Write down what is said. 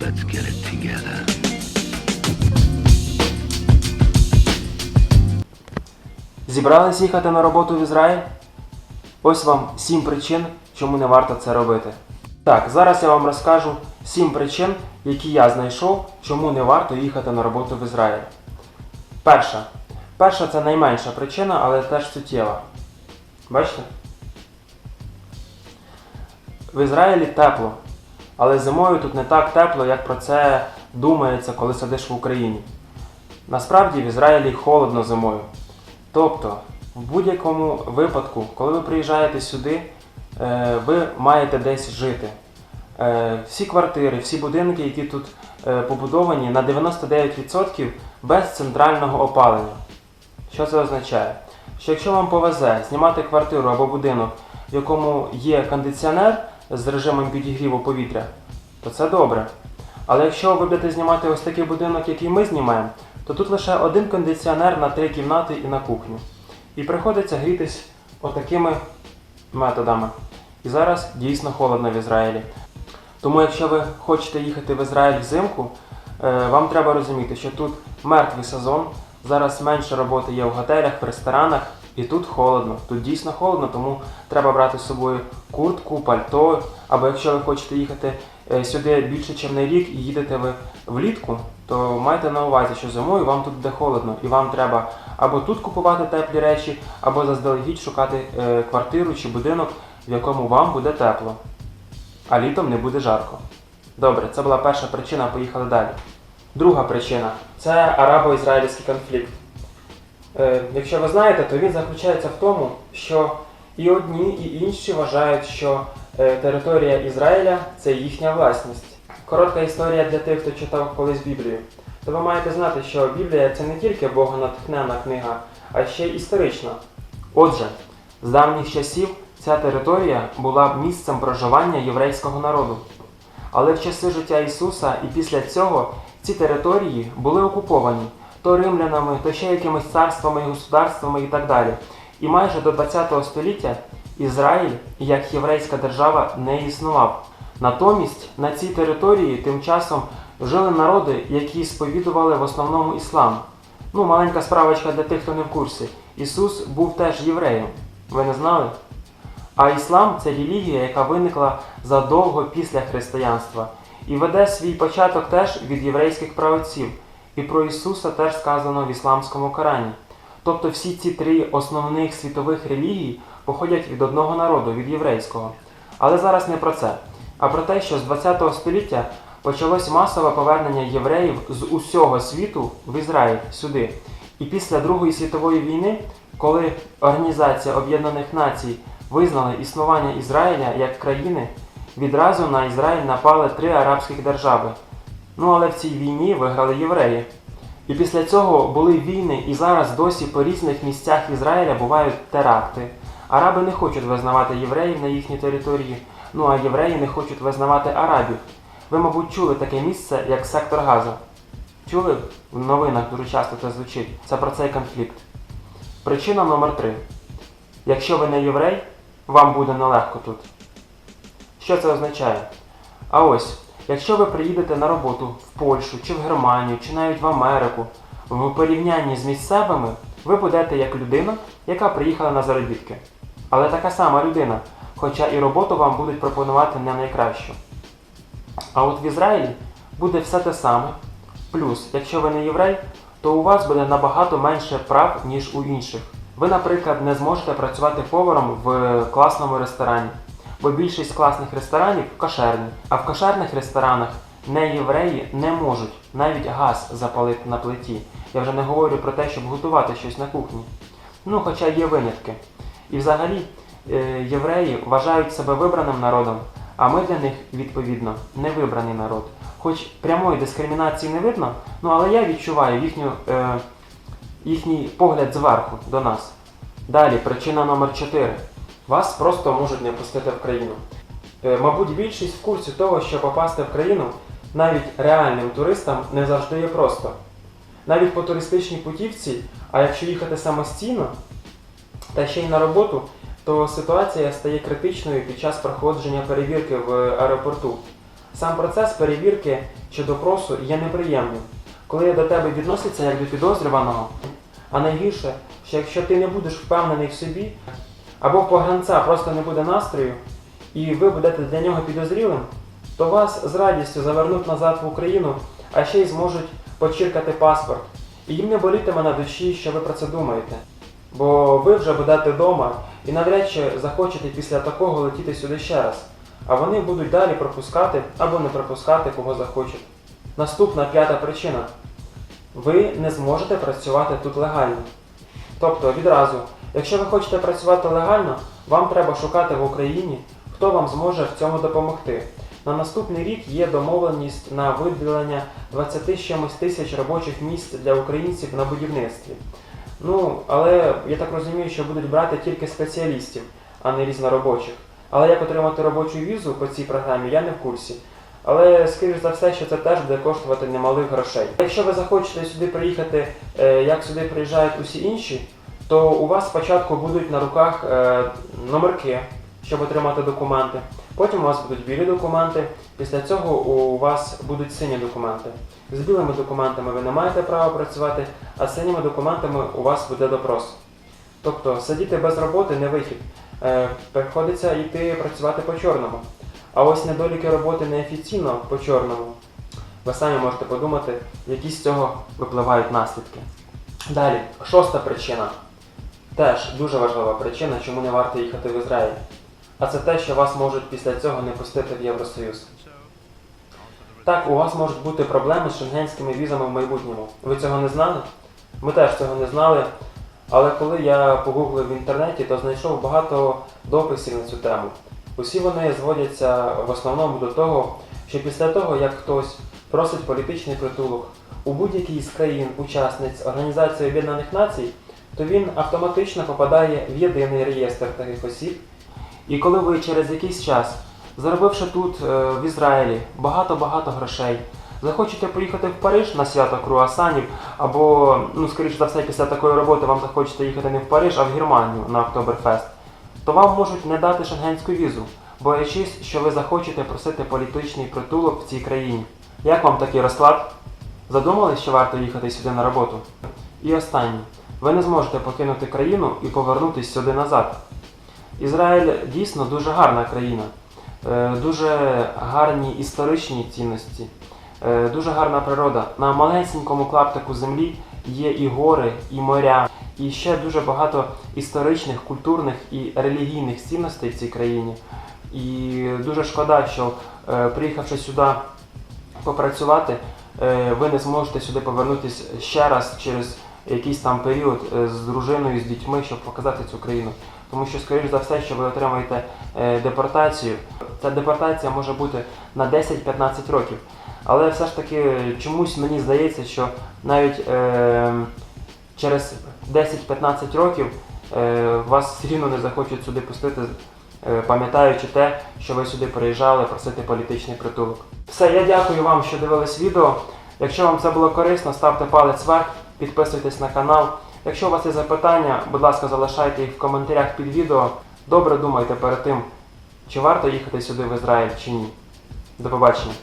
Let's get it together. Зібрались їхати на роботу в Ізраїль? Ось вам сім причин, чому не варто це робити. Так, зараз я вам розкажу сім причин, які я знайшов, чому не варто їхати на роботу в Ізраїль. Перша. Перша це найменша причина, але теж суттєва. Бачите? В Ізраїлі тепло, але зимою тут не так тепло, як про це думається, коли сидиш в Україні. Насправді в Ізраїлі холодно зимою. Тобто, в будь-якому випадку, коли ви приїжджаєте сюди, е, ви маєте десь жити. Е, Всі квартири, всі будинки, які тут е, побудовані, на 99% без центрального опалення. Що це означає? Що якщо вам повезе знімати квартиру або будинок, в якому є кондиціонер з режимом підігріву повітря, то це добре. Але якщо ви будете знімати ось такий будинок, який ми знімаємо, то тут лише один кондиціонер на три кімнати і на кухню. І приходиться грітись отакими методами. І зараз дійсно холодно в Ізраїлі. Тому якщо ви хочете їхати в Ізраїль взимку, е, вам треба розуміти, що тут мертвий сезон, зараз менше роботи є в готелях, в ресторанах, і тут холодно. Тут дійсно холодно, тому треба брати з собою куртку, пальто. Або якщо ви хочете їхати е, сюди більше, ніж на рік, і їдете ви влітку, то майте на увазі, що зимою вам тут буде холодно, і вам треба або тут купувати теплі речі, або заздалегідь шукати е, квартиру чи будинок, в якому вам буде тепло, а літом не буде жарко. Добре, це була перша причина, поїхали далі. Друга причина це арабо-ізраїльський конфлікт. Е, якщо ви знаєте, то він заключається в тому, що і одні, і інші вважають, що е, територія Ізраїля це їхня власність. Коротка історія для тих, хто читав колись Біблію. То ви маєте знати, що Біблія це не тільки богонатхнена книга, а ще й історична. Отже, з давніх часів ця територія була місцем проживання єврейського народу. Але в часи життя Ісуса і після цього ці території були окуповані то римлянами, то ще якимись царствами і государствами і так далі. І майже до ХХ століття Ізраїль як єврейська держава не існував. Натомість на цій території тим часом жили народи, які сповідували в основному іслам. Ну, маленька справочка для тих, хто не в курсі. Ісус був теж євреєм. Ви не знали? А іслам це релігія, яка виникла задовго після християнства і веде свій початок теж від єврейських праотців. І про Ісуса теж сказано в ісламському Корані. Тобто всі ці три основних світових релігій походять від одного народу, від єврейського. Але зараз не про це, а про те, що з ХХ століття почалось масове повернення євреїв з усього світу в Ізраїль сюди. І після Другої світової війни, коли Організація Об'єднаних Націй визнала існування Ізраїля як країни, відразу на Ізраїль напали три арабських держави. Ну але в цій війні виграли євреї. І після цього були війни, і зараз досі по різних місцях Ізраїля бувають теракти. Араби не хочуть визнавати євреїв на їхній території, ну а євреї не хочуть визнавати арабів. Ви, мабуть, чули таке місце, як сектор Газа. Чули? В новинах дуже часто це звучить. Це про цей конфлікт. Причина номер три. Якщо ви не єврей, вам буде нелегко тут. Що це означає? А ось, якщо ви приїдете на роботу в Польщу, чи в Германію, чи навіть в Америку, в порівнянні з місцевими, ви будете як людина, яка приїхала на заробітки. Але така сама людина, хоча і роботу вам будуть пропонувати не найкращу. А от в Ізраїлі буде все те саме. Плюс, якщо ви не єврей, то у вас буде набагато менше прав, ніж у інших. Ви, наприклад, не зможете працювати поваром в класному ресторані, бо більшість класних ресторанів кошерні, а в кошерних ресторанах не євреї не можуть навіть газ запалити на плиті. Я вже не говорю про те, щоб готувати щось на кухні. Ну, хоча є винятки. І взагалі е, євреї вважають себе вибраним народом, а ми для них, відповідно, невибраний народ. Хоч прямої дискримінації не видно, ну але я відчуваю їхню, е, їхній погляд зверху до нас. Далі, причина номер 4. Вас просто можуть не пустити в країну. Е, мабуть, більшість в курсі того, що попасти в країну навіть реальним туристам не завжди є просто. Навіть по туристичній путівці, а якщо їхати самостійно та ще й на роботу, то ситуація стає критичною під час проходження перевірки в аеропорту. Сам процес перевірки чи допросу є неприємним, коли до тебе відносяться як до підозрюваного. А найгірше, що якщо ти не будеш впевнений в собі, або в погранця просто не буде настрою, і ви будете для нього підозрілим, то вас з радістю завернуть назад в Україну, а ще й зможуть почіркати паспорт. І їм не болітиме на душі, що ви про це думаєте. Бо ви вже будете вдома і навряд чи захочете після такого летіти сюди ще раз. А вони будуть далі пропускати або не пропускати, кого захочуть. Наступна п'ята причина. Ви не зможете працювати тут легально. Тобто відразу, якщо ви хочете працювати легально, вам треба шукати в Україні, хто вам зможе в цьому допомогти. На наступний рік є домовленість на виділення 20 чимось тисяч робочих місць для українців на будівництві. Ну, але я так розумію, що будуть брати тільки спеціалістів, а не різноробочих. Але як отримати робочу візу по цій програмі, я не в курсі. Але, скоріш за все, що це теж буде коштувати немалих грошей. Якщо ви захочете сюди приїхати, е, як сюди приїжджають усі інші, то у вас спочатку будуть на руках е, номерки, щоб отримати документи. Потім у вас будуть білі документи. Після цього у вас будуть сині документи. З білими документами ви не маєте права працювати, а з синіми документами у вас буде допрос. Тобто сидіти без роботи не вихід. Е, приходиться йти працювати по чорному. А ось недоліки роботи неофіційно по чорному. Ви самі можете подумати, які з цього випливають наслідки. Далі, шоста причина. Теж дуже важлива причина, чому не варто їхати в Ізраїль. А це те, що вас можуть після цього не пустити в Євросоюз. Так, у вас можуть бути проблеми з шенгенськими візами в майбутньому. Ви цього не знали? Ми теж цього не знали. Але коли я погуглив в інтернеті, то знайшов багато дописів на цю тему. Усі вони зводяться в основному до того, що після того, як хтось просить політичний притулок у будь-якій з країн-учасниць Організації Об'єднаних Націй, то він автоматично попадає в єдиний реєстр таких осіб. І коли ви через якийсь час, заробивши тут, е, в Ізраїлі, багато-багато грошей, захочете поїхати в Париж на свято круасанів, або, ну, скоріше за все, після такої роботи вам захочете їхати не в Париж, а в Германію на Октоберфест, то вам можуть не дати шенгенську візу, боячись, що ви захочете просити політичний притулок в цій країні. Як вам такий розклад? Задумались, що варто їхати сюди на роботу? І останнє. Ви не зможете покинути країну і повернутися сюди назад. Ізраїль дійсно дуже гарна країна, Е, дуже гарні історичні цінності, е, дуже гарна природа. На малесенькому клаптику землі є і гори, і моря, і ще дуже багато історичних, культурних і релігійних цінностей в цій країні. І дуже шкода, що е, приїхавши сюди попрацювати, ви не зможете сюди повернутися ще раз через якийсь там період е, з дружиною, з дітьми, щоб показати цю країну. Тому що, скоріш за все, що ви отримаєте е, депортацію. Ця депортація може бути на 10-15 років. Але все ж таки чомусь мені здається, що навіть е, через 10-15 років е, вас все рівно не захочуть сюди пустити, е, пам'ятаючи те, що ви сюди приїжджали просити політичний притулок. Все, я дякую вам, що дивились відео. Якщо вам це було корисно, ставте палець вверх, підписуйтесь на канал. Якщо у вас є запитання, будь ласка, залишайте їх в коментарях під відео. Добре думайте перед тим, чи варто їхати сюди в Ізраїль чи ні. До побачення.